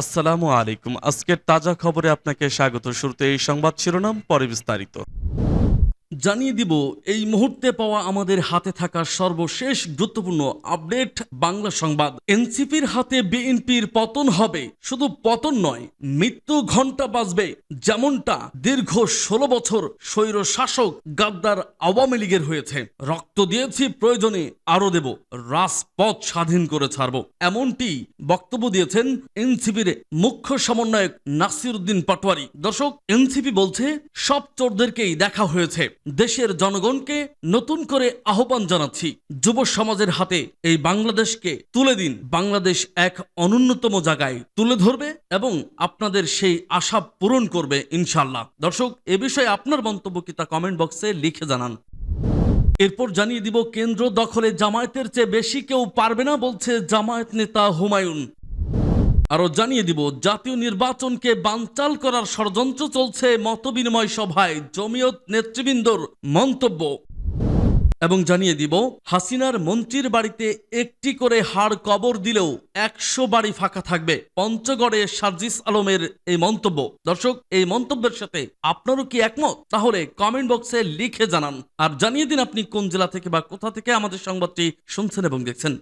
আসসালামু আলাইকুম। আজকের তাজা খবরে আপনাকে স্বাগত। শুরুতে এই সংবাদ শিরোনাম পরে বিস্তারিত। জানিয়ে দিব, এই মুহূর্তে পাওয়া আমাদের হাতে থাকা সর্বশেষ গুরুত্বপূর্ণ আপডেট বাংলা সংবাদ। এনসিপির হাতে বিএনপির পতন হবে, শুধু পতন নয়, মৃত্যু ঘণ্টা বাজবে। যেমনটা দীর্ঘ ষোলো বছর স্বৈর শাসক গাদ্দার আওয়ামী লীগের হয়েছে। রক্ত দিয়েছি প্রয়োজনে আরও দেব, রাজপথ স্বাধীন করে ছাড়ব। এমনটি বক্তব্য দিয়েছেন এনসিপির মুখ্য সমন্বয়ক নাসিরউদ্দিন পাটোয়ারি। দর্শক, এনসিপি বলছে, সব চোরদেরকেই দেখা হয়েছে। দেশের জনগণকে নতুন করে আহ্বান জানাচ্ছি। যুব সমাজের হাতে এই বাংলাদেশকে তুলে দিন। বাংলাদেশ এক অনুন্নতম জায়গায় তুলে ধরবে এবং আপনাদের সেই আশা পূরণ করবে ইনশাল্লাহ দর্শক, এ বিষয়ে আপনার মন্তব্য কি তা কমেন্ট বক্সে লিখে জানান। এরপর জানিয়ে দিব, কেন্দ্র দখলে জামায়াতের চেয়ে বেশি কেউ পারবে না বলছে জামায়াত নেতা হুমায়ুন। আরও জানিয়ে দিব, জাতীয় নির্বাচনকে বানচাল করার ষড়যন্ত্র চলছে মতবিনিময় সভায় জমিয়ত নেতৃবৃন্দর মন্তব্য। এবং জানিয়ে দিব, হাসিনার মন্ত্রীর বাড়িতে একটি করে হাড় কবর দিলেও একশো বাড়ি ফাঁকা থাকবে। পঞ্চগড়ে সার্জিস আলমের এই মন্তব্য। দর্শক, এই মন্তব্যের সাথে আপনারও কি একমত? তাহলে কমেন্ট বক্সে লিখে জানান। আর জানিয়ে দিন আপনি কোন জেলা থেকে বা কোথা থেকে আমাদের সংবাদটি শুনছেন এবং দেখছেন।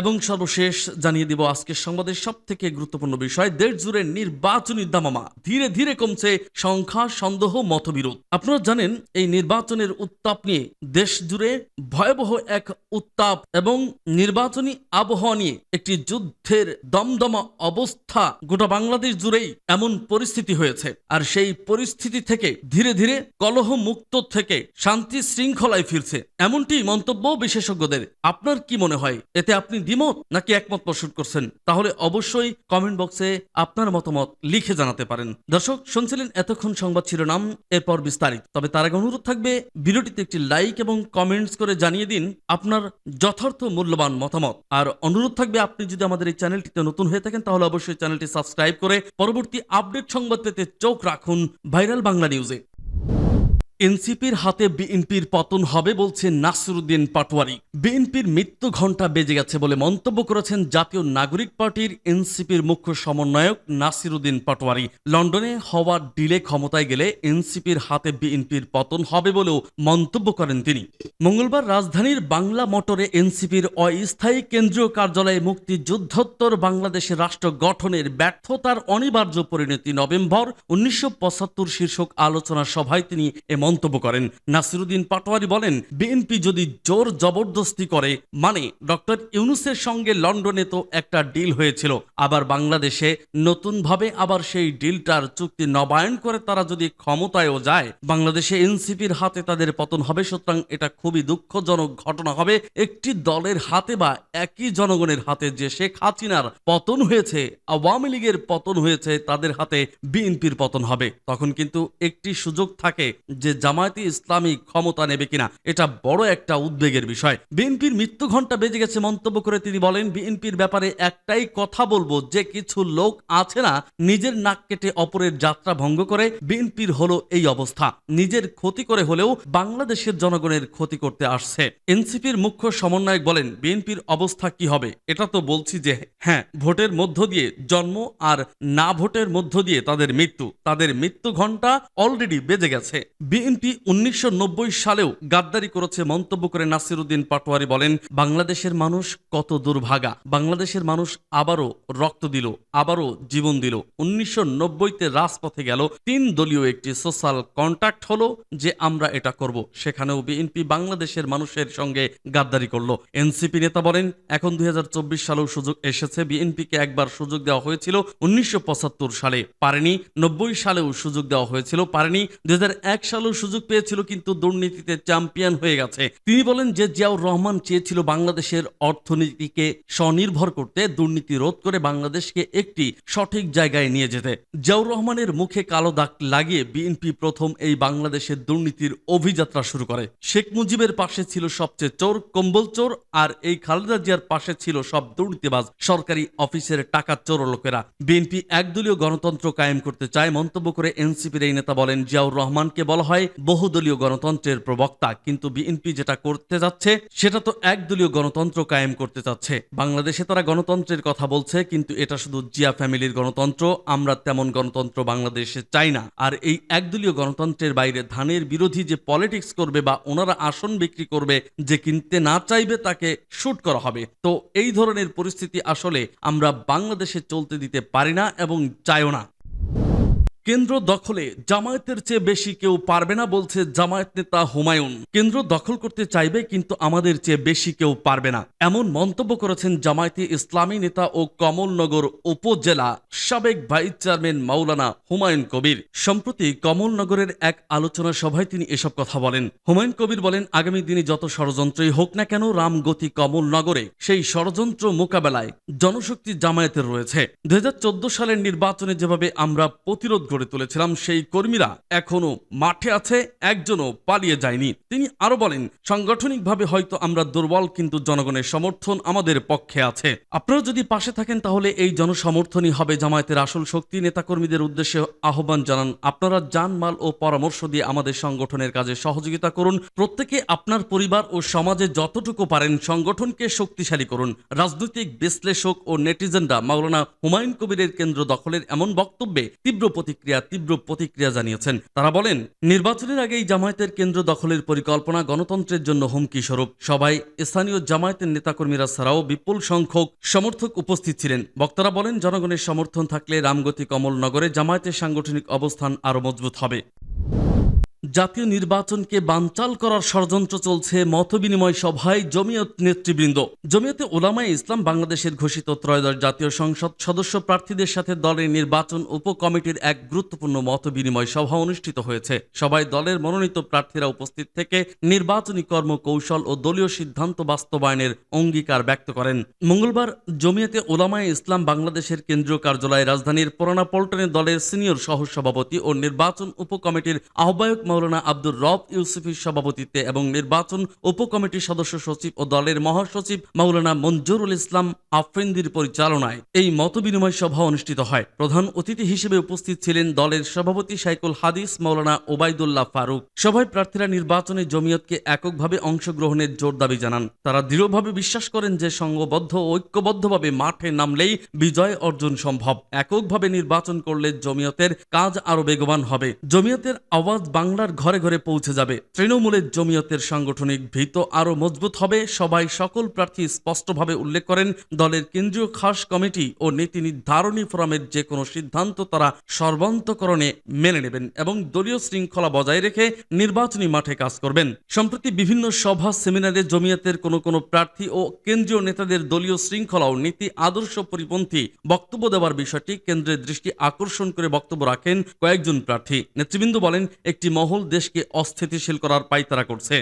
এবং সর্বশেষ জানিয়ে দিব আজকের সংবাদের সব থেকে গুরুত্বপূর্ণ বিষয় দেশ জুড়ে নির্বাচনী দামামা ধীরে ধীরে কমছে সংখ্যা, সন্দেহ, মতবিরোধ। আপনারা জানেন, এই নির্বাচনের উত্তাপ নিয়ে দেশ জুড়ে ভয়াবহ এক উত্তাপ এবং নির্বাচনী আবহাওয়া নিয়ে একটি যুদ্ধের দমদমা অবস্থা গোটা বাংলাদেশ জুড়েই এমন পরিস্থিতি হয়েছে। আর সেই পরিস্থিতি থেকে ধীরে ধীরে কলহ মুক্ত থেকে শান্তি শৃঙ্খলায় ফিরছে। এমনটি মন্তব্য বিশেষজ্ঞদের। আপনার কি মনে হয়? এতে আপনি দ্বিমত নাকি একমত পোষণ করছেন? তাহলে অবশ্যই কমেন্ট বক্সে আপনার মতামত লিখে জানাতে পারেন। দর্শক, শুনছিলেন এতক্ষণ সংবাদ শিরোনাম, এরপর বিস্তারিত। তবে তার আগে অনুরোধ থাকবে, ভিডিওটিতে একটি লাইক এবং কমেন্টস করে জানিয়ে দিন আপনার যথার্থ মূল্যবান মতামত। আর অনুরোধ থাকবে, আপনি যদি আমাদের এই চ্যানেলটিতে নতুন হয়ে থাকেন, তাহলে অবশ্যই চ্যানেলটি সাবস্ক্রাইব করে পরবর্তী আপডেট সংবাদ পেতে চোখ রাখুন ভাইরাল বাংলা নিউজে। এনসিপির হাতে বিএনপির পতন হবে বলছে নাসিরুদ্দিন পাটোয়ারি। বিএনপির মৃত্যু ঘণ্টা বেজে গেছে বলে মন্তব্য করেছেন জাতীয় নাগরিক পার্টির এনসিপির মুখ্য সমন্বয়ক নাসিরুদ্দিন পাটোয়ারি। লন্ডনে হওয়ার ডিলে ক্ষমতায় গেলে এনসিপির হাতে বিএনপির পতন হবে বলেও মন্তব্য করেন তিনি। মঙ্গলবার রাজধানীর বাংলা মোটরে এনসিপির অস্থায়ী কেন্দ্রীয় কার্যালয়ে মুক্তিযুদ্ধোত্তর বাংলাদেশের রাষ্ট্র গঠনের ব্যর্থতার অনিবার্য পরিণতি নভেম্বর উনিশশো পঁচাত্তর শীর্ষক আলোচনা সভায় তিনি এ মন্তব্য করেন। নাসিরুদ্দিন পাটোয়ারি বলেন, বিএনপি যদি জোর জবরদস্তি করে মানে ডক্টর ইউনুসের সঙ্গে লন্ডনে তো একটা ডিল হয়েছিল, আবার বাংলাদেশে নতুনভাবে আবার সেই ডিলটার চুক্তি নবায়ন করে তারা যদি ক্ষমতায়ও যায়, বাংলাদেশে এনসিপির হাতে তাদের পতন হবে, সুতরাং এটা খুবই দুঃখজনক ঘটনা হবে। একটি দলের হাতে বা একই জনগণের হাতে যে শেখ হাসিনার পতন হয়েছে, আওয়ামী লীগের পতন হয়েছে, তাদের হাতে বিএনপির পতন হবে। তখন কিন্তু একটি সুযোগ থাকে যে জামায়াতি ইসলামী ক্ষমতা নেবে কিনা, এটা বড় একটা উদ্বেগের বিষয়। বিএনপির মৃত্যু ঘণ্টা বেজে গেছে মন্তব্য করে তিনি বলেন, বিএনপির ব্যাপারে একটাই কথা বলব, যে কিছু লোক আছে না, নিজের নাক কেটে অপরের যাত্রা ভঙ্গ করে, বিএনপির হলো এই অবস্থা। নিজের ক্ষতি করে হলেও বাংলাদেশের জনগণের ক্ষতি করতে আসছে। এনসিপির মুখ্য সমন্বয়ক বলেন, বিএনপির অবস্থা কি হবে? এটা তো বলছি যে হ্যাঁ ভোটের মধ্য দিয়ে জন্ম আর না ভোটের মধ্য দিয়ে তাদের মৃত্যু। তাদের মৃত্যু ঘণ্টা অলরেডি বেজে গেছে। বিএনপি উনিশশো নব্বই সালেও গাদ্দারি করেছে মন্তব্য করে নাসিরুদ্দিন পাটোয়ারি বলেন, বাংলাদেশের মানুষ কত দুর্ভাগা। বাংলাদেশের মানুষ আবারও রক্ত দিল, আবারও জীবন দিল। উনিশশো নব্বইতে রাজপথে গেল, তিন দলীয় একটি সোশ্যাল কন্ট্যাক্ট হলো যে আমরা এটা করব। সেখানেও বিএনপি বাংলাদেশের মানুষের সঙ্গে গাদ্দারি করল। এনসিপি নেতা বলেন, এখন দুই হাজার চব্বিশ সালেও সুযোগ এসেছে। বিএনপিকে একবার সুযোগ দেওয়া হয়েছিল উনিশশো পঁচাত্তর সালে, পারেনি। নব্বই সালেও সুযোগ দেওয়া হয়েছিল, পারেনি। দুই হাজার এক সালেও সুযোগ পেয়েছিল, কিন্তু দুর্নীতিতে চ্যাম্পিয়ন হয়ে গেছে। তিনি বলেন যে জিয়াউর রহমান চেয়েছিল বাংলাদেশের অর্থনীতিকে স্বনির্ভর করতে, দুর্নীতি রোধ করে বাংলাদেশকে একটি সঠিক জায়গায় নিয়ে যেতে। জিয়াউর রহমানের মুখে কালো দাগ লাগিয়ে বিএনপি প্রথম এই বাংলাদেশের দুর্নীতির অভিযাত্রা শুরু করে। শেখ মুজিবের পাশে ছিল সবচেয়ে চোর কম্বল চোর, আর এই খালেদা জিয়ার পাশে ছিল সব দুর্নীতিবাজ সরকারি অফিসের টাকা চোর লোকেরা। বিএনপি একদলীয় গণতন্ত্র কায়েম করতে চায় মন্তব্য করে এনসিপির এই নেতা বলেন, জিয়াউর রহমানকে বলা হয় বহুদলীয় গণতন্ত্রের প্রবক্তা, কিন্তু বিএনপি যেটা করতে যাচ্ছে, সেটা তো একদলীয় গণতন্ত্র কায়েম করতে চাচ্ছে। বাংলাদেশে তারা গণতন্ত্রের কথা বলছে, কিন্তু এটা শুধু জিয়া ফ্যামিলির গণতন্ত্র, আমরা তেমন গণতন্ত্র বাংলাদেশে চাই না। আর এই একদলীয় গণতন্ত্রের বাইরে ধানের বিরোধী যে পলিটিক্স করবে বা ওনারা আসন বিক্রি করবে, যে কিনতে না চাইবে তাকে শুট করা হবে। তো এই ধরনের পরিস্থিতি আসলে আমরা বাংলাদেশে চলতে দিতে পারি না এবং চাইও না। কেন্দ্র দখলে জামায়াতের চেয়ে বেশি কেউ পারবে না বলছে জামায়াত নেতা হুমায়ুন। কেন্দ্র দখল করতে চাইবে কিন্তু আমাদের চেয়ে বেশি কেউ পারবে না। এমন মন্তব্য করেছেন জামায়াতে ইসলামী নেতা ও কমলনগর উপজেলা সাবেক ভাইস চেয়ারম্যান মাওলানা হুমায়ুন কবির। সম্প্রতি কমলনগরের এক আলোচনা সভায় তিনি এসব কথা বলেন। হুমায়ুন কবির বলেন, আগামী দিনে যত ষড়যন্ত্রই হোক না কেন, রামগতি কমলনগরে সেই ষড়যন্ত্র মোকাবেলায় জনশক্তি জামায়াতের রয়েছে। দুই হাজার চোদ্দ সালের নির্বাচনে যেভাবে আমরা প্রতিরোধ গড়ে তুলেছিলাম সেই কর্মীরা এখনও মাঠে আছে, একজনও পালিয়ে যায়নি। তিনি আরও বলেন, সাংগঠনিকভাবে হয়তো আমরা দুর্বল, কিন্তু জনগণের সমর্থন আমাদের পক্ষে আছে। আপনারা যদি পাশে থাকেন, তাহলে এই জনসমর্থনই হবে জামায়াতের আসল শক্তি। নেতাকর্মীদের উদ্দেশ্যে আহ্বান জানান, আপনারা জানমাল ও পরামর্শ দিয়ে আমাদের সংগঠনের কাজে সহযোগিতা করুন। প্রত্যেকে আপনার পরিবার ও সমাজে যতটুকু পারেন সংগঠনকে শক্তিশালী করুন। রাজনৈতিক বিশ্লেষক ও নেটিজেনরা মাওলানা হুমায়ুন কবিরের কেন্দ্র দখলের এমন বক্তব্যে তীব্র প্রতিক্রিয়া তীব্র প্রতিক্রিয়া জানিয়েছেন। তারা বলেন, নির্বাচনের আগেই জামায়াতের কেন্দ্র দখলের পরিকল্পনা গণতন্ত্রের জন্য হুমকি স্বরূপ। সবাই স্থানীয় জামায়াতের নেতাকর্মীরা ছাড়াও বিপুল সংখ্যক সমর্থক উপস্থিত ছিলেন। বক্তারা বলেন, জনগণের সমর্থন থাকলে রামগতি কমলনগরে জামায়াতের সাংগঠনিক অবস্থান আরও মজবুত হবে। জাতীয় নির্বাচনকে বানচাল করার ষড়যন্ত্র চলছে মতবিনিময় সভায় জমিয়ত নেতৃবৃন্দ। জমিয়তে ওলামায় ইসলাম বাংলাদেশের ঘোষিত ত্রয়োদশ জাতীয় সংসদ সদস্য প্রার্থীদের সাথে দলের নির্বাচন উপকমিটির এক গুরুত্বপূর্ণ মতবিনিময় সভা অনুষ্ঠিত হয়েছে। সবাই দলের মনোনীত প্রার্থীরা উপস্থিত থেকে নির্বাচনী কর্মকৌশল ও দলীয় সিদ্ধান্ত বাস্তবায়নের অঙ্গীকার ব্যক্ত করেন। মঙ্গলবার জমিয়তে ওলামায় ইসলাম বাংলাদেশের কেন্দ্রীয় কার্যালয়ে রাজধানীর পুরানা পল্টনে দলের সিনিয়র সহসভাপতি ও নির্বাচন উপকমিটির আহ্বায়ক মাওলানা আব্দুর রব ইউসুফির সভাপতিত্বে এবং নির্বাচন উপকমিটির সদস্য সচিব ও দলের মহাসচিব মাওলানা মঞ্জুরুল ইসলাম আফ্রিন্দির পরিচালনায় এই মতবিনিময় সভা অনুষ্ঠিত হয়। প্রধান অতিথি হিসেবে উপস্থিত ছিলেন দলের সভাপতি সাইকুল হাদিস মাওলানা ওবায়দুল্লাহ ফারুক। সভায় প্রার্থীরা নির্বাচনে জমিয়তকে এককভাবে অংশগ্রহণের জোর দাবি জানান। তারা দৃঢ়ভাবে বিশ্বাস করেন যে সংঘবদ্ধ ও ঐক্যবদ্ধভাবে মাঠে নামলেই বিজয় অর্জন সম্ভব। এককভাবে নির্বাচন করলে জমিয়তের কাজ আরও বেগবান হবে। জমিয়তের আওয়াজ বাংলার ঘরে ঘরে পৌঁছে যাবে। তৃণমূলের জমিয়তের সাংগঠনিক ভিত আরও মজবুত হবে। সবাই সকল প্রার্থী স্পষ্টভাবে উল্লেখ করেন, দলের কেন্দ্রীয় খাস কমিটি ও নীতি নির্ধারণী ফোরামের যে কোনো সিদ্ধান্ত তারা সর্বান্তকরণে মেনে নেবেন এবং দলীয় শৃঙ্খলা বজায় রেখে নির্বাচনী মাঠে কাজ করবেন। সম্প্রতি বিভিন্ন সভা, সেমিনারে জমিয়তের কোনো কোনো প্রার্থী ও কেন্দ্রীয় নেতাদের দলীয় শৃঙ্খলা ও নীতি আদর্শ পরিপন্থী বক্তব্য দেওয়ার বিষয়টি কেন্দ্রের দৃষ্টি আকর্ষণ করে বক্তব্য রাখেন কয়েকজন প্রার্থী। নেতৃবৃন্দ বলেন, একটি মহল দেশকে অস্থিতিশীল করার পাইতারা করছে।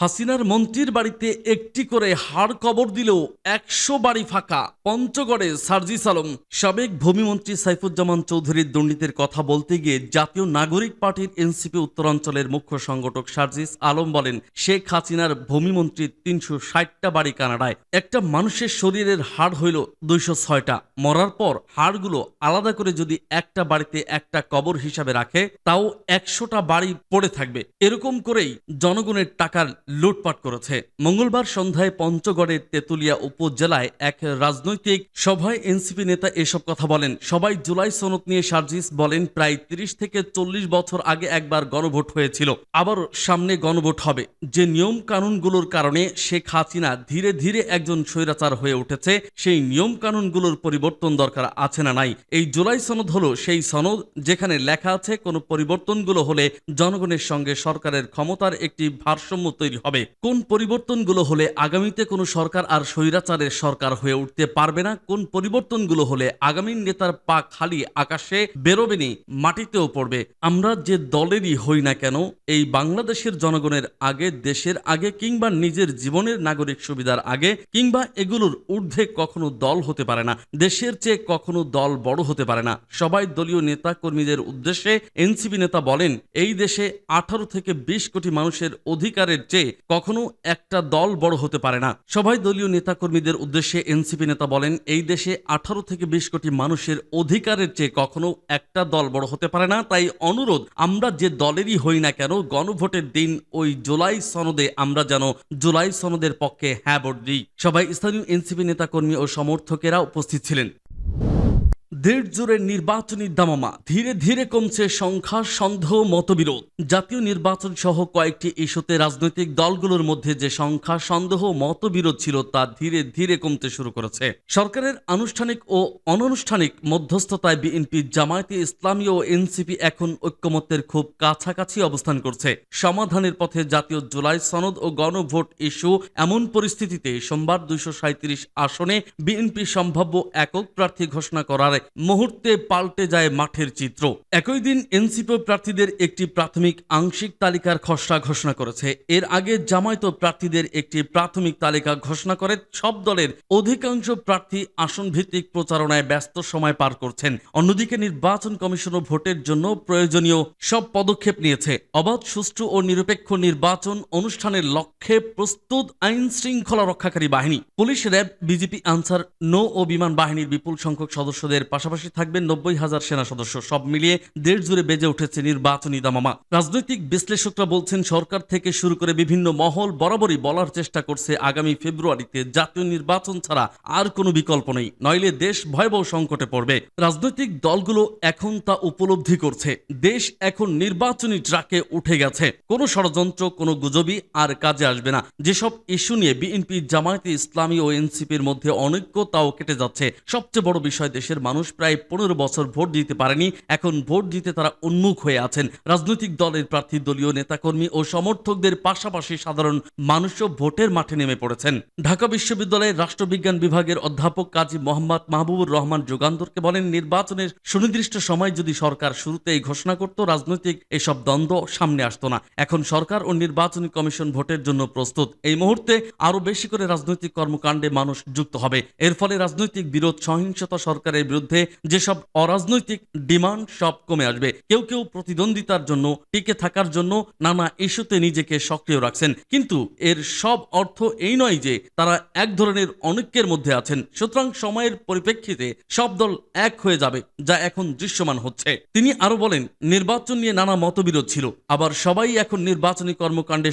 হাসিনার মন্ত্রীর বাড়িতে একটি করে হাড় কবর দিলেও একশো বাড়ি ফাঁকা। পঞ্চগড়ে সার্জিস আলম সাবেক ভূমিমন্ত্রী সাইফুজ্জামান চৌধুরীর দুর্নীতির কথা বলতে গিয়ে জাতীয় নাগরিক পার্টির এনসিপি উত্তরাঞ্চলের মুখ্য সংগঠক সার্জিস আলম বলেন, শেখ হাসিনার ভূমিমন্ত্রীর তিনশো ষাটটা বাড়ি কানাডায়। একটা মানুষের শরীরের হাড় হইল দুইশো ছয়টা। মরার পর হাড়গুলো আলাদা করে যদি একটা বাড়িতে একটা কবর হিসাবে রাখে, তাও একশোটা বাড়ি পড়ে থাকবে। এরকম করেই জনগণের টাকার লুটপাট করেছে। মঙ্গলবার সন্ধ্যায় পঞ্চগড়ের তেতুলিয়া উপজেলায় এক রাজনৈতিক সভায় এনসিপি নেতা এসব কথা বলেন। সবাই জুলাই সনদ নিয়ে সার্জিস বলেন, প্রায় তিরিশ থেকে চল্লিশ বছর আগে একবার গণভোট হয়েছিল। আবার সামনে গণভোট হবে। যে নিয়ম কানুনগুলোর কারণে শেখ হাসিনা ধীরে ধীরে একজন স্বৈরাচার হয়ে উঠেছে, সেই নিয়ম কানুনগুলোর পরিবর্তন দরকার আছে না নাই। এই জুলাই সনদ হলো সেই সনদ যেখানে লেখা আছে, কোনো পরিবর্তনগুলো হলে জনগণের সঙ্গে সরকারের ক্ষমতার একটি ভারসাম্য তৈরি হবে। কোন পরিবর্তনগুলো হলে আগামীতে কোনো সরকার আর স্বৈরাচারের সরকার হয়ে উঠতে পারবে না? কোন পরিবর্তনগুলো হলে আগামী নেতার পা খালি আকাশে বেরোবে নি, মাটিতেও পড়বে? আমরা যে দলেরই হই না কেন, এই বাংলাদেশের জনগণের আগে, দেশের আগে কিংবা নিজের জীবনের নাগরিক সুবিধার আগে কিংবা এগুলোর ঊর্ধ্বে কখনো দল হতে পারে না, দেশের চেয়ে কখনো দল বড় হতে পারে না। সবাই দলীয় নেতা কর্মীদের উদ্দেশ্যে এনসিপি নেতা বলেন, এই দেশে আঠারো থেকে বিশ কোটি মানুষের অধিকারের চেয়ে কখনো একটা দল বড় হতে পারে না। সভায় দলীয় নেতাকর্মীদের উদ্দেশ্যে এনসিপি নেতা বলেন, এই দেশে আঠারো থেকে বিশ কোটি মানুষের অধিকারের চেয়ে কখনো একটা দল বড় হতে পারে না। তাই অনুরোধ, আমরা যে দলেরই হই না কেন, গণভোটের দিন ওই জুলাই সনদে আমরা যেন জুলাই সনদের পক্ষে হ্যাঁ ভোট দিই। সবাই স্থানীয় এনসিপি নেতাকর্মী ও সমর্থকেরা উপস্থিত ছিলেন। দেড় জোরে নির্বাচনী দামামা। ধীরে ধীরে কমছে সংখ্যা সন্দেহ, মতবিরোধ। জাতীয় নির্বাচন সহ কয়েকটি ইস্যুতে রাজনৈতিক দলগুলোর মধ্যে যে সংখ্যা সন্দেহ, মতবিরোধ ছিল তা ধীরে ধীরে কমতে শুরু করেছে। সরকারের আনুষ্ঠানিক ও অনানুষ্ঠানিক মধ্যস্থতায় বিএনপি জামায়াতে ইসলামী ও এনসিপি এখন ঐক্যমত্যের খুব কাছাকাছি অবস্থান করছে। সমাধানের পথে জাতীয় জুলাই সনদ ও গণভোট ইস্যু এমন পরিস্থিতিতে সোমবার দুইশো সাঁইত্রিশ আসনে বিএনপি সম্ভাব্য একক প্রার্থী ঘোষণা করার মুহূর্তে পাল্টে যায় মাঠের চিত্র। একই দিন এনসিপি প্রার্থীদের একটি প্রাথমিক আংশিক তালিকার খসড়া ঘোষণা করেছে। এর আগে জামায়াত প্রার্থীদের একটি প্রাথমিক তালিকা ঘোষণা করে সব দলের অধিকাংশ প্রার্থী আসন ভিত্তিক প্রচারণায় ব্যস্ত সময় পার করছেন। অন্যদিকে নির্বাচন কমিশনও ভোটের জন্য প্রয়োজনীয় সব পদক্ষেপ নিয়েছে। অবাধ, সুষ্ঠু ও নিরপেক্ষ নির্বাচন অনুষ্ঠানের লক্ষ্যে প্রস্তুত আইন শৃঙ্খলা রক্ষাকারী বাহিনী। পুলিশ র্যাব, বিজেপি আনসার, নৌ ও বিমান বাহিনীর বিপুল সংখ্যক সদস্যদের পাশাপাশি থাকবেন নব্বই হাজার সেনা সদস্য। সব মিলিয়ে দেড় জুড়ে বেজে উঠেছে নির্বাচনী দামামা। রাজনৈতিক বিশ্লেষকরা বলছেন, সরকার থেকে শুরু করে বিভিন্ন মহল বরাবরই বলার চেষ্টা করছে আগামী ফেব্রুয়ারিতে। জাতীয় নির্বাচন ছাড়া আর কোনো বিকল্প নেই। নইলে দেশ ভয়াবহ সংকটে পড়বে। রাজনৈতিক দলগুলো এখন তা উপলব্ধি করছে। দেশ এখন নির্বাচনী ট্রাকে উঠে গেছে। কোনো ষড়যন্ত্র, কোনো গুজবই আর কাজে আসবে না। যেসব ইস্যু নিয়ে বিএনপি, জামায়াতে ইসলামী ও এনসিপির মধ্যে অনৈক্য তাও কেটে যাচ্ছে, সবচেয়ে বড় বিষয় দেশের মানুষ প্রায় পনেরো বছর ভোট দিতে পারেনি। এখন ভোট দিতে তারা উন্মুখ হয়ে আছেন। রাজনৈতিক দলের প্রার্থী, দলীয় নেতাকর্মী ও সমর্থকদের পাশাপাশি সাধারণ মানুষও ভোটের মাঠে নেমে পড়েছেন। ঢাকা বিশ্ববিদ্যালয়ের রাষ্ট্রবিজ্ঞান বিভাগের অধ্যাপক কাজী মোহাম্মদ মাহবুবুর রহমান যুগান্তরকে বলেন, নির্বাচনের সুনির্দিষ্ট সময় যদি সরকার শুরুতেই ঘোষণা করত, রাজনৈতিক এসব দ্বন্দ্ব সামনে আসতো না। এখন সরকার ও নির্বাচনী কমিশন ভোটের জন্য প্রস্তুত। এই মুহূর্তে আরও বেশি করে রাজনৈতিক কর্মকাণ্ডে মানুষ যুক্ত হবে। এর ফলে রাজনৈতিক বিরোধ, সহিংসতা সরকারের বিরুদ্ধে যেসব অরাজনৈতিক ডিমান্ড সব কমে আসবে। কেউ কেউ প্রতিদ্বন্দ্বিতার জন্য, টিকে থাকার জন্য নানা ইস্যুতে নিজেকে সক্রিয় রাখছেন। কিন্তু এর সব অর্থ এই নয় যে তারা এক ধরনের অনৈক্যের মধ্যে আছেন। সুতরাং সময়ের পরিপ্রেক্ষিতে সব দল এক হয়ে যাবে, যা এখন দৃশ্যমান হচ্ছে। তিনি আরও বলেন, নির্বাচন নিয়ে নানা মতবিরোধ ছিল। আবার সবাই এখন নির্বাচনী কর্মকাণ্ডে